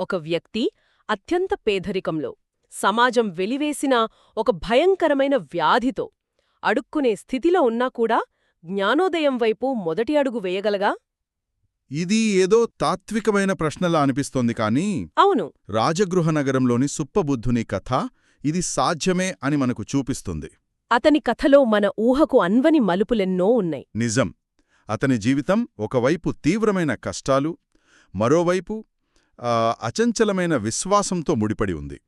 ఒక వ్యక్తి అత్యంత పేదరికంలో సమాజం వెలివేసిన ఒక భయంకరమైన వ్యాధితో అడుక్కునే స్థితిలో ఉన్నా కూడా జ్ఞానోదయం వైపు మొదటి అడుగు వేయగలగా? ఇది ఏదో తాత్వికమైన ప్రశ్నలా అనిపిస్తోంది కానీ అవును. రాజగృహ నగరంలోని సుప్పబుద్ధుని కథ ఇది సాధ్యమే అని మనకు చూపిస్తుంది. అతని కథలో మన ఊహకు అన్వని మలుపులెన్నో ఉన్నాయి. నిజం. అతని జీవితం ఒకవైపు తీవ్రమైన కష్టాలు మరోవైపు అచంచలమైన విశ్వాసంతో ముడిపడి ఉంది.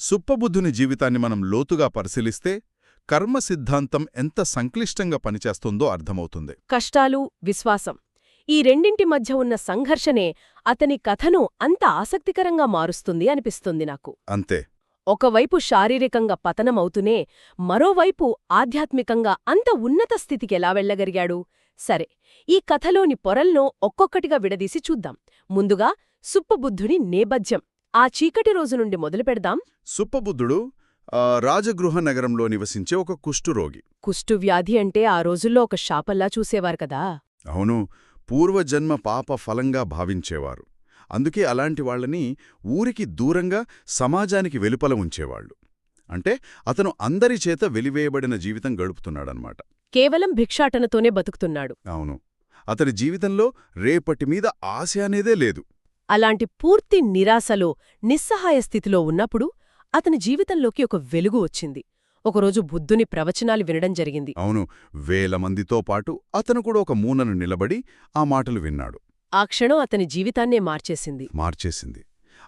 సుప్పబుద్ధుని జీవితాన్ని మనం లోతుగా పరిశీలిస్తే కర్మ సిద్ధాంతం ఎంత సంక్లిష్టంగా పనిచేస్తుందో అర్థమవుతుంది. కష్టాలు విశ్వాసం ఈ రెండింటి మధ్య ఉన్న సంఘర్షణే అతని కథను అంత ఆసక్తికరంగా మారుస్తుంది అనిపిస్తుంది నాకు. అంతే. ఒకవైపు శారీరకంగా పతనమవుతూనే మరోవైపు ఆధ్యాత్మికంగా అంత ఉన్నత స్థితికెలా వెళ్ళగలిగాడు? సరే ఈ కథలోని పొరల్నో ఒక్కొక్కటిగా విడదీసి చూద్దాం. ముందుగా సుప్పబుద్ధుని నేపథ్యం. ఆ చీకటి రోజు నుండి మొదలుపెడదాం సుప్పబుద్ధుడు రాజగృహ నగరంలో నివసించే ఒక కుష్ఠురోగి కుష్ఠువ్యాధి అంటే ఆ రోజుల్లో ఒక శాపల్లా చూసేవారు కదా. అవును పూర్వజన్మ పాప ఫలంగా భావించేవారు. అందుకే అలాంటి వాళ్ళని ఊరికి దూరంగా సమాజానికి వెలుపల ఉంచేవాళ్ళు అంటే అతను అందరి చేత వెలివేయబడిన జీవితం గడుపుతున్నాడనమాట కేవలం భిక్షాటనతోనే బతుకుతున్నాడు. అవును అతని జీవితంలో రేపటి మీద ఆశ అనేదే లేదు. అలాంటి పూర్తి నిరాశలో నిస్సహాయ స్థితిలో ఉన్నప్పుడు అతని జీవితంలోకి ఒక వెలుగు వచ్చింది. ఒకరోజు బుద్ధుని ప్రవచనాలు వినడం జరిగింది. అవును వేల మందితో పాటు అతను కూడా ఒక మూనను నిలబడి ఆ మాటలు విన్నాడు. ఆ క్షణం అతని జీవితాన్నే మార్చేసింది. మార్చేసింది.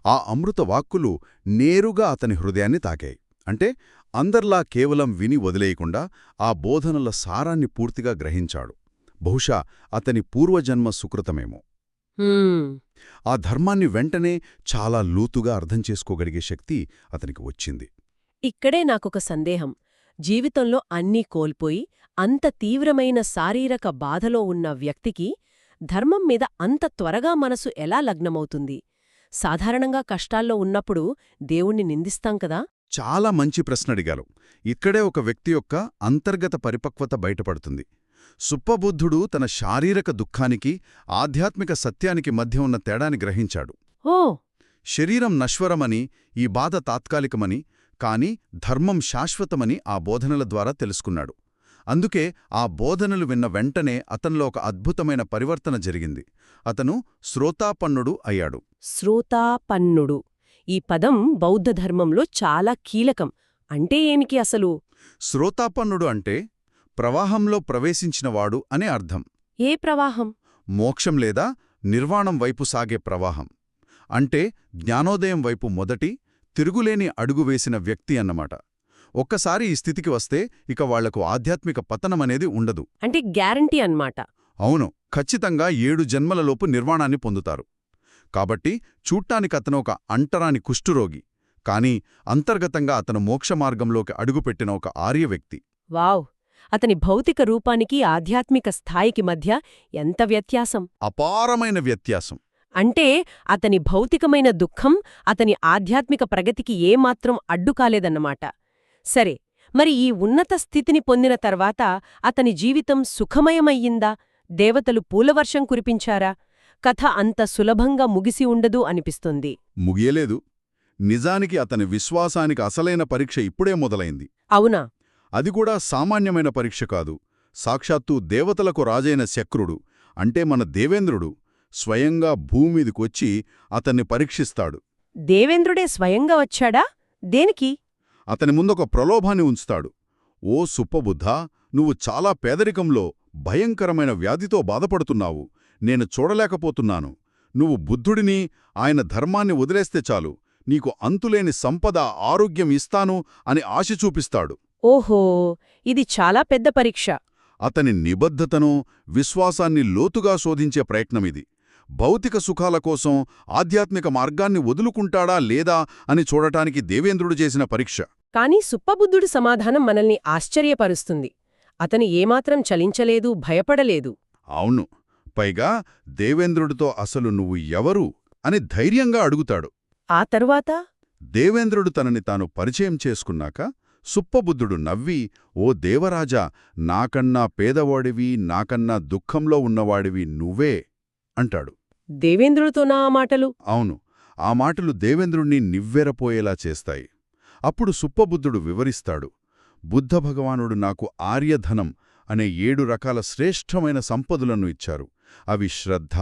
ఆ అమృత వాక్కులు నేరుగా అతని హృదయాన్ని తాకాయి. అంటే అందర్లా కేవలం విని వదిలేయకుండా ఆ బోధనల సారాన్ని పూర్తిగా గ్రహించాడు. బహుశా అతని పూర్వజన్మ సుకృతమేమో. ఆ ధర్మాన్ని వెంటనే చాలా లూతుగా అర్థం చేసుకోగలిగే శక్తి అతనికి వచ్చింది. ఇక్కడే నాకొక సందేహం. జీవితంలో అన్నీ కోల్పోయి అంత తీవ్రమైన శారీరక బాధలో ఉన్న వ్యక్తికి ధర్మం మీద అంత త్వరగా మనసు ఎలా లగ్నమవుతుంది? సాధారణంగా కష్టాల్లో ఉన్నప్పుడు దేవుణ్ణి నిందిస్తాం కదా? చాలా మంచి ప్రశ్న అడిగారు. ఇక్కడే ఒక వ్యక్తి యొక్క అంతర్గత పరిపక్వత బయటపడుతుంది. సుప్పబుద్ధుడు తన శారీరక దుఃఖానికి ఆధ్యాత్మిక సత్యానికి మధ్య ఉన్న తేడాని గ్రహించాడు. ఓ! శరీరం నశ్వరమని ఈ బాధ తాత్కాలికమని కాని ధర్మం శాశ్వతమని ఆ బోధనల ద్వారా తెలుసుకున్నాడు. అందుకే ఆ బోధనలు విన్న వెంటనే అతనిలో ఒక అద్భుతమైన పరివర్తన జరిగింది. అతను శ్రోతాపన్నుడు అయ్యాడు. శ్రోతాపన్నుడు. ఈ పదం బౌద్ధ ధర్మంలో చాలా కీలకం. అంటే ఏమికి అసలు? శ్రోతాపన్నుడు అంటే ప్రవాహంలో ప్రవేశించినవాడు అనే అర్థం. ఏ ప్రవాహం? మోక్షం లేదా నిర్వాణం వైపు సాగే ప్రవాహం. అంటే జ్ఞానోదయం వైపు మొదటి తిరుగులేని అడుగు వేసిన వ్యక్తి అన్నమాట. ఒక్కసారి ఈ స్థితికి వస్తే ఇక వాళ్ళకు ఆధ్యాత్మిక పతనమనేది ఉండదు. అంటే గ్యారంటీ అన్నమాట. అవును ఖచ్చితంగా ఏడు జన్మలలోపు నిర్వాణాన్ని పొందుతారు. కాబట్టి చూట్టానికతను ఒక అంటరాని కుష్ఠురోగి కాని అంతర్గతంగా అతను మోక్షమార్గంలోకి అడుగుపెట్టిన ఒక ఆర్య వ్యక్తి వావ్! అతని భౌతిక రూపానికి ఆధ్యాత్మిక స్థాయికి మధ్య ఎంత వ్యత్యాసం? అపారమైన వ్యత్యాసం. అంటే అతని భౌతికమైన దుఃఖం అతని ఆధ్యాత్మిక ప్రగతికి ఏమాత్రం అడ్డుకాలేదన్నమాట సరే మరి ఈ ఉన్నత స్థితిని పొందిన తర్వాత అతని జీవితం సుఖమయమయ్యిందా? దేవతలు పూలవర్షం కురిపించారా? కథ అంత సులభంగా ముగిసి ఉండదు అనిపిస్తుంది. ముగియలేదు. నిజానికి అతని విశ్వాసానికి అసలైన పరీక్ష ఇప్పుడే మొదలైంది. అవునా? అది కూడా సామాన్యమైన పరీక్ష కాదు. సాక్షాత్తు దేవతలకు రాజైన శక్రుడు అంటే మన దేవేంద్రుడు స్వయంగా భూమిదికొచ్చి అతన్ని పరీక్షిస్తాడు. దేవేంద్రుడే స్వయంగా వచ్చాడా? దేనికి? అతని ముందొక ప్రలోభాన్ని ఉంచుతాడు. ఓ సుప్పబుద్ధా నువ్వు చాలా పేదరికంలో భయంకరమైన వ్యాధితో బాధపడుతున్నావు. నేను చూడలేకపోతున్నాను. నువ్వు బుద్ధుడిని ఆయన ధర్మాన్ని వదిలేస్తే చాలు. నీకు అంతులేని సంపద ఆరోగ్యం ఇస్తాను అని ఆశ చూపిస్తాడు. ఓహో ఇది చాలా పెద్ద పరీక్ష. అతని నిబద్ధతను విశ్వాసాన్ని లోతుగా శోధించే ప్రయత్నమిది భౌతిక సుఖాల కోసం ఆధ్యాత్మిక మార్గాన్ని వదులుకుంటాడా లేదా అని చూడటానికి దేవేంద్రుడు చేసిన పరీక్ష. కాని సుప్పబుద్ధుడి సమాధానం మనల్ని ఆశ్చర్యపరుస్తుంది. అతను ఏమాత్రం చలించలేదు భయపడలేదు. అవును. పైగా దేవేంద్రుడితో అసలు నువ్వు ఎవరు అని ధైర్యంగా అడుగుతాడు. ఆ తరువాత? దేవేంద్రుడు తనని తాను పరిచయం చేసుకున్నాక సుప్పబుద్ధుడు నవ్వి ఓ దేవరాజా నాకన్నా పేదవాడివి నాకన్నా దుఃఖంలో ఉన్నవాడివి నువ్వే అంటాడు. దేవేంద్రుడితోనా ఆ మాటలు? అవును ఆ మాటలు దేవేంద్రుణ్ణి నివ్వెరపోయేలా చేస్తాయి. అప్పుడు సుప్పబుద్ధుడు వివరిస్తాడు బుద్ధ భగవానుడు నాకు ఆర్యధనం అనే ఏడు రకాల శ్రేష్టమైన సంపదలను ఇచ్చారు. అవి శ్రద్ధ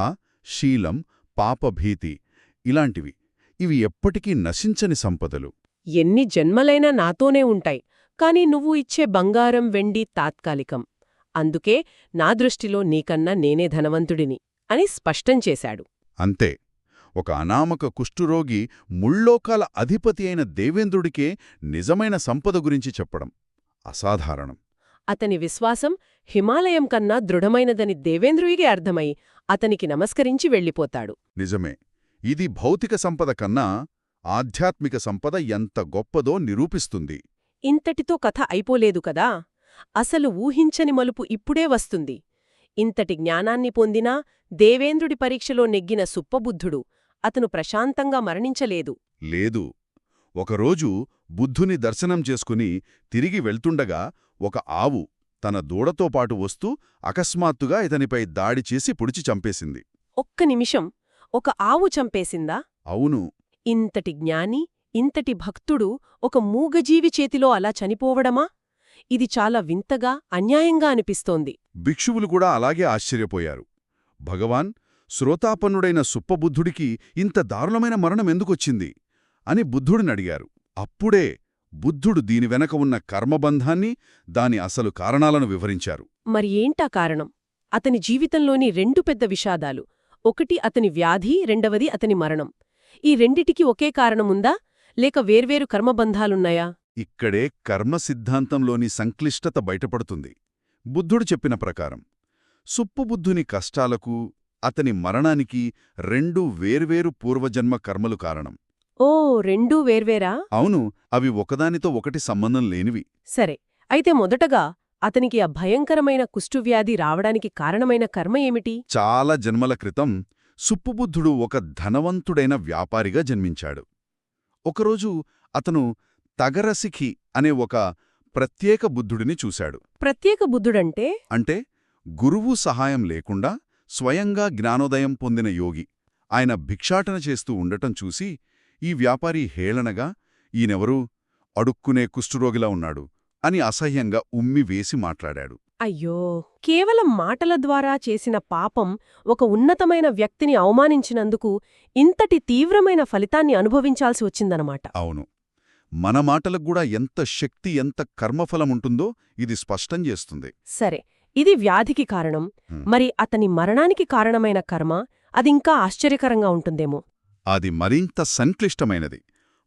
శీలం పాపభీతి ఇలాంటివి. ఇవి ఎప్పటికీ నశించని సంపదలు. ఎన్ని జన్మలైనా నాతోనే ఉంటాయి కాని నువ్వు ఇచ్చే బంగారం వెండి తాత్కాలికం. అందుకే నా దృష్టిలో నీకన్నా నేనే ధనవంతుడిని అని స్పష్టం చేశాడు. అంతే. ఒక అనామక కుష్ఠురోగి ముల్లోకాల అధిపతి అయిన దేవేంద్రుడికే నిజమైన సంపద గురించి చెప్పడం అసాధారణం. అతని విశ్వాసం హిమాలయం కన్నా దృఢమైనదని దేవేంద్రుడికి అర్థమై అతనికి నమస్కరించి వెళ్ళిపోతాడు. నిజమే. ఇది భౌతిక సంపద కన్నా ఆధ్యాత్మిక సంపద ఎంత గొప్పదో నిరూపిస్తుంది. ఇంతటితో కథ అయిపోలేదు కదా? అసలు ఊహించని మలుపు ఇప్పుడే వస్తుంది. ఇంతటి జ్ఞానాన్ని పొందినా దేవేంద్రుడి పరీక్షలో నెగ్గిన సుప్పబుద్ధుడు అతను ప్రశాంతంగా మరణించలేదు. లేదు. ఒకరోజు బుద్ధుని దర్శనం చేసుకుని తిరిగి వెళ్తుండగా ఒక ఆవు తన దూడతో పాటు వస్తూ అకస్మాత్తుగా ఇతనిపై దాడి చేసి పుడిచి చంపేసింది. ఒక్క నిమిషం. ఒక ఆవు చంపేసిందా? అవును. ఇంతటి జ్ఞాని ఇంతటి భక్తుడు ఒక మూగజీవి చేతిలో అలా చనిపోవడమా? ఇది చాలా వింతగా అన్యాయంగా అనిపిస్తోంది. భిక్షువులు కూడా అలాగే ఆశ్చర్యపోయారు. భగవాన్ శ్రోతాపన్నుడైన సుప్పబుద్ధుడికి ఇంత దారుణమైన మరణం ఎందుకొచ్చింది? అని బుద్ధుడినడిగారు అప్పుడే బుద్ధుడు దీని వెనక ఉన్న కర్మబంధాన్ని దాని అసలు కారణాలను వివరించారు. మరి ఏంటా కారణం? అతని జీవితంలోని రెండు పెద్ద విషాదాలు. ఒకటి అతని వ్యాధి రెండవది అతని మరణం. ఈ రెండిటికి ఒకే కారణముందా? లేక వేర్వేరు కర్మబంధాలున్నాయా? ఇక్కడే కర్మ సిద్ధాంతంలోని సంక్లిష్టత బయటపడుతుంది. బుద్ధుడు చెప్పిన ప్రకారం సుప్పుబుద్ధుని కష్టాలకు అతని మరణానికి రెండు వేర్వేరు పూర్వజన్మ కర్మలు కారణం. ఓ రెండూ వేర్వేరా? అవును అవి ఒకదానితో ఒకటి సంబంధం లేనివి. సరే అయితే మొదటగా అతనికి ఆ భయంకరమైన కుష్ఠువ్యాధి రావడానికి కారణమైన కర్మ ఏమిటి? చాలా జన్మల క్రితం సుప్పుబుద్ధుడు ఒక ధనవంతుడైన వ్యాపారిగా జన్మించాడు. ఒకరోజు అతను తగరసిఖి అనే ఒక ప్రత్యేక బుద్ధుడిని చూశాడు. ప్రత్యేక బుద్ధుడంటే? అంటే గురువు సహాయం లేకుండా స్వయంగా జ్ఞానోదయం పొందిన యోగి. ఆయన భిక్షాటన చేస్తూ ఉండటం చూసి ఈ వ్యాపారి హేళనగా ఈయనెవరూ? అడుక్కునే కుష్ఠురోగిలా ఉన్నాడు అని అసహ్యంగా ఉమ్మి వేసి మాట్లాడాడు. అయ్యో! కేవలం మాటల ద్వారా చేసిన పాపం ఒక ఉన్నతమైన వ్యక్తిని అవమానించినందుకు ఇంతటి తీవ్రమైన ఫలితాన్ని అనుభవించాల్సి వచ్చిందనమాట. అవును. మన మాటలకు కూడా ఎంత శక్తి ఎంత కర్మఫలముంటుందో ఇది స్పష్టం చేస్తుంది. సరే ఇది వ్యాధికి కారణం. మరి అతని మరణానికి కారణమైన కర్మ అదింకా ఆశ్చర్యకరంగా ఉంటుందేమో? అది మరింత సంక్లిష్టమైనది.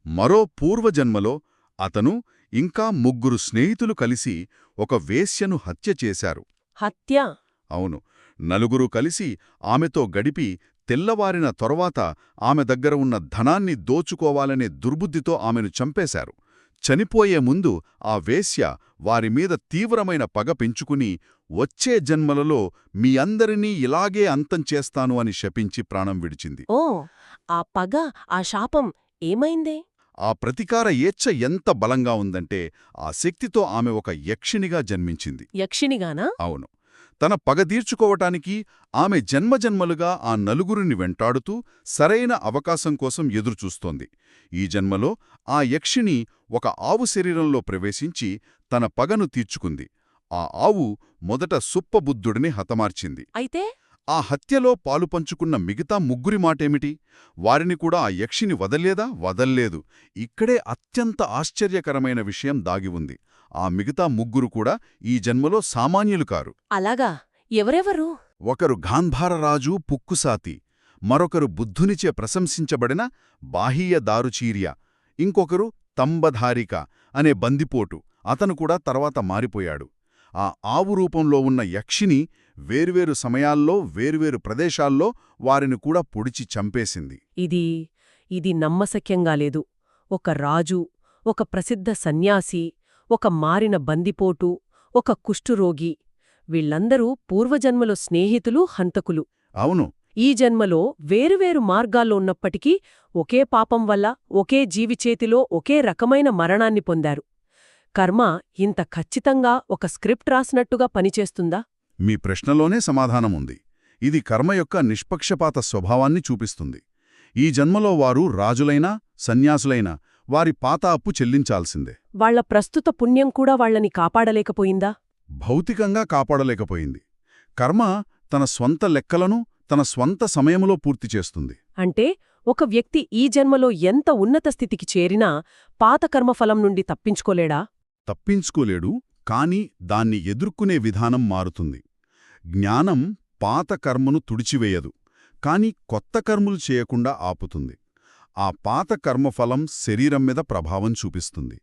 మరో పూర్వజన్మలో అతను ఇంకా ముగ్గురు స్నేహితులు కలిసి ఒక వేశ్యను హత్య చేశారు. హత్య? అవును. నలుగురు కలిసి ఆమెతో గడిపి తెల్లవారిన తరువాత ఆమె దగ్గర ఉన్న ధనాన్ని దోచుకోవాలనే దుర్బుద్ధితో ఆమెను చంపేశారు. చనిపోయే ముందు ఆ వేశ్య వారిమీద తీవ్రమైన పగ పెంచుకుని వచ్చే జన్మలలో మీ అందరినీ ఇలాగే అంతం చేస్తాను అని శపించి ప్రాణం విడిచింది. ఓ ఆ పగ ఆ శాపం ఏమైందే? ఆ ప్రతీకార ఏచ్ఛ ఎంత బలంగా ఉందంటే ఆ శక్తితో ఆమె ఒక యక్షినిగా జన్మించింది. యక్షినిగానా అవును. తన పగ తీర్చుకోవటానికి ఆమె జన్మజన్మలుగా ఆ నలుగురిని వెంటాడుతూ సరైన అవకాశం కోసం ఎదురుచూస్తోంది. ఈ జన్మలో ఆ యక్షిని ఒక ఆవు శరీరంలో ప్రవేశించి తన పగను తీర్చుకుంది. ఆ ఆవు మొదట సుప్పబుద్ధుడిని హతమార్చింది. అయితే ఆ హత్యలో పాలు పంచుకున్న మిగతా ముగ్గురి మాటేమిటి? వారిని కూడా ఆ యక్షిని వదల్లేదా? వదల్లేదు. ఇక్కడే అత్యంత ఆశ్చర్యకరమైన విషయం దాగి ఉంది. ఆ మిగతా ముగ్గురు కూడా ఈ జన్మలో సామాన్యులు కారు. అలాగా? ఎవరెవరు? ఒకరు గాంధారరాజు పుక్కుసాతి మరొకరు బుద్ధునిచే ప్రశంసించబడిన బాహీయ దారుచీర్య. ఇంకొకరు తంబధారిక అనే బందిపోటు. అతను కూడా తర్వాత మారిపోయాడు. ఆ ఆవు రూపంలో ఉన్న యక్షిని వేర్వేరు సమయాల్లో వేర్వేరు ప్రదేశాల్లో వారిని కూడా పొడిచి చంపేసింది. ఇది ఇది నమ్మశక్యంగా లేదు. ఒక రాజు ఒక ప్రసిద్ధ సన్యాసి ఒక మారిన బందిపోటు ఒక కుష్ఠురోగి వీళ్ళందరూ పూర్వజన్మలో స్నేహితులు హంతకులు. అవును. ఈ జన్మలో వేరువేరు మార్గాల్లో ఉన్నప్పటికీ ఒకే పాపం వల్ల ఒకే జీవి చేతిలో ఒకే రకమైన మరణాన్ని పొందారు. కర్మ ఇంత ఖచ్చితంగా ఒక స్క్రిప్ట్ రాసినట్టుగా పనిచేస్తుందా? మీ ప్రశ్నలోనే సమాధానముంది. ఇది కర్మ యొక్క నిష్పక్షపాత స్వభావాన్ని చూపిస్తుంది. ఈ జన్మలో వారు రాజులైనా సన్యాసులైనా వారి పాత అప్పు చెల్లించాల్సిందే. వాళ్ళ ప్రస్తుత పుణ్యం కూడా వాళ్ళని కాపాడలేకపోయిందా? భౌతికంగా కాపాడలేకపోయింది. కర్మ తన స్వంత లెక్కలను తన స్వంత సమయములో పూర్తి చేస్తుంది. అంటే ఒక వ్యక్తి ఈ జన్మలో ఎంత ఉన్నత స్థితికి చేరినా పాత కర్మఫలం నుండి తప్పించుకోలేడా? తప్పించుకోలేడు కాని దాన్ని ఎదుర్కొనే విధానం మారుతుంది. జ్ఞానం పాత కర్మను తుడిచివేయదు కాని కొత్త కర్మలు చేయకుండా ఆపుతుంది. ఆ పాత కర్మఫలం శరీరం మీద ప్రభావం చూపిస్తుంది.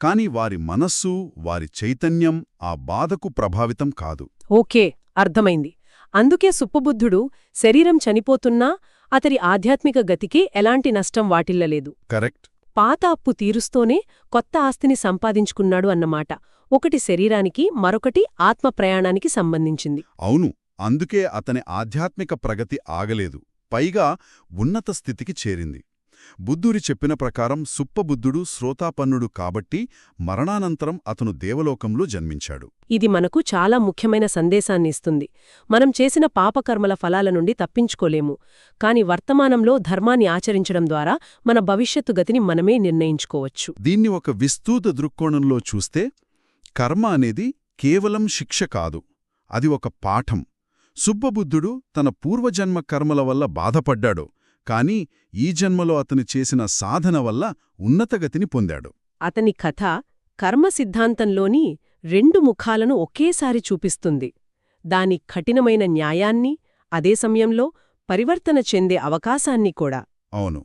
కాని వారి మనస్సు వారి చైతన్యం ఆ బాధకు ప్రభావితం కాదు. ఓకే అర్థమైంది. అందుకే సుప్పబుద్ధుడు శరీరం చనిపోతున్నా అతడి ఆధ్యాత్మిక గతికి ఎలాంటి నష్టం వాటిల్లలేదు. కరెక్ట్. పాత అప్పు తీరుస్తూనే కొత్త ఆస్తిని సంపాదించుకున్నాడు అన్నమాట. ఒకటి శరీరానికి మరొకటి ఆత్మ ప్రయాణానికి సంబంధించింది. అవును అందుకే అతని ఆధ్యాత్మిక ప్రగతి ఆగలేదు. పైగా ఉన్నత స్థితికి చేరింది. బుద్ధురి చెప్పిన ప్రకారం సుప్పబుద్ధుడు శ్రోతాపన్నుడు కాబట్టి మరణానంతరం అతను దేవలోకంలో జన్మించాడు. ఇది మనకు చాలా ముఖ్యమైన సందేశాన్ని ఇస్తుంది మనం చేసిన పాపకర్మల ఫలాల నుండి తప్పించుకోలేము. కాని వర్తమానంలో ధర్మాన్ని ఆచరించడం ద్వారా మన భవిష్యత్తు గతిని మనమే నిర్ణయించుకోవచ్చు. దీన్ని ఒక విస్తృత దృక్కోణంలో చూస్తే కర్మ అనేది కేవలం శిక్ష కాదు. అది ఒక పాఠం. సుబ్బబుద్ధుడు తన పూర్వజన్మ కర్మల వల్ల బాధపడ్డాడు. కాని ఈ జన్మలో అతను చేసిన సాధన వల్ల ఉన్నతగతిని పొందాడు. అతని కథ కర్మ సిద్ధాంతంలోని రెండు ముఖాలను ఒకేసారి చూపిస్తుంది. దాని కఠినమైన న్యాయాన్ని అదే సమయంలో పరివర్తన చెందే అవకాశాన్ని కూడా. అవును.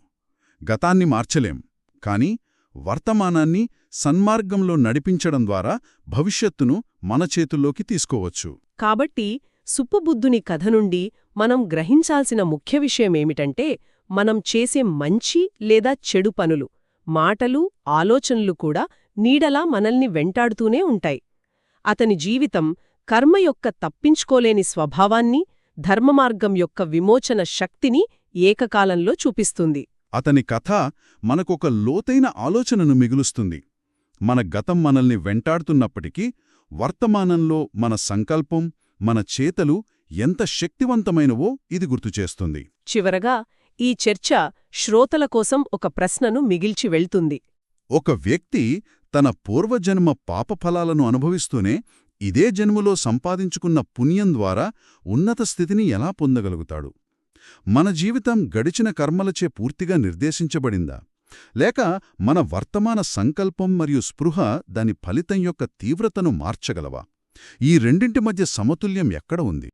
గతాన్ని మార్చలేం. కాని వర్తమానాన్ని సన్మార్గంలో నడిపించడం ద్వారా భవిష్యత్తును మన చేతుల్లోకి తీసుకోవచ్చు. కాబట్టి సుప్పబుద్ధుని కథ నుండి మనం గ్రహించాల్సిన ముఖ్య విషయమేమిటంటే మనం చేసే మంచి లేదా చెడు పనులు మాటలు ఆలోచనలు కూడా నీడలా మనల్ని వెంటాడుతూనే ఉంటాయి. అతని జీవితం కర్మ యొక్క తప్పించుకోలేని స్వభావాన్ని ధర్మమార్గం యొక్క విమోచన శక్తిని ఏకకాలంలో చూపిస్తుంది. అతని కథ మనకొక లోతైన ఆలోచనను మిగులుస్తుంది. మన గతం మనల్ని వెంటాడుతున్నప్పటికీ వర్తమానంలో మన సంకల్పం మన చేతలు ఎంత శక్తివంతమైనవో ఇది గుర్తుచేస్తుంది చివరగా ఈ చర్చ శ్రోతల కోసం ఒక ప్రశ్నను మిగిల్చి వెళ్తుంది. ఒక వ్యక్తి తన పూర్వజన్మ పాపఫలాలను అనుభవిస్తూనే ఇదే జన్మలో సంపాదించుకున్న పుణ్యం ద్వారా ఉన్నత స్థితిని ఎలా పొందగలుగుతాడు? మన జీవితం గడిచిన కర్మలచే పూర్తిగా నిర్దేశించబడిందా? లేక మన వర్తమాన సంకల్పం మరియు స్పృహ దాని ఫలితం యొక్క తీవ్రతను మార్చగలవా? ఈ రెండింటి మధ్య సమతుల్యం ఎక్కడ ఉంది?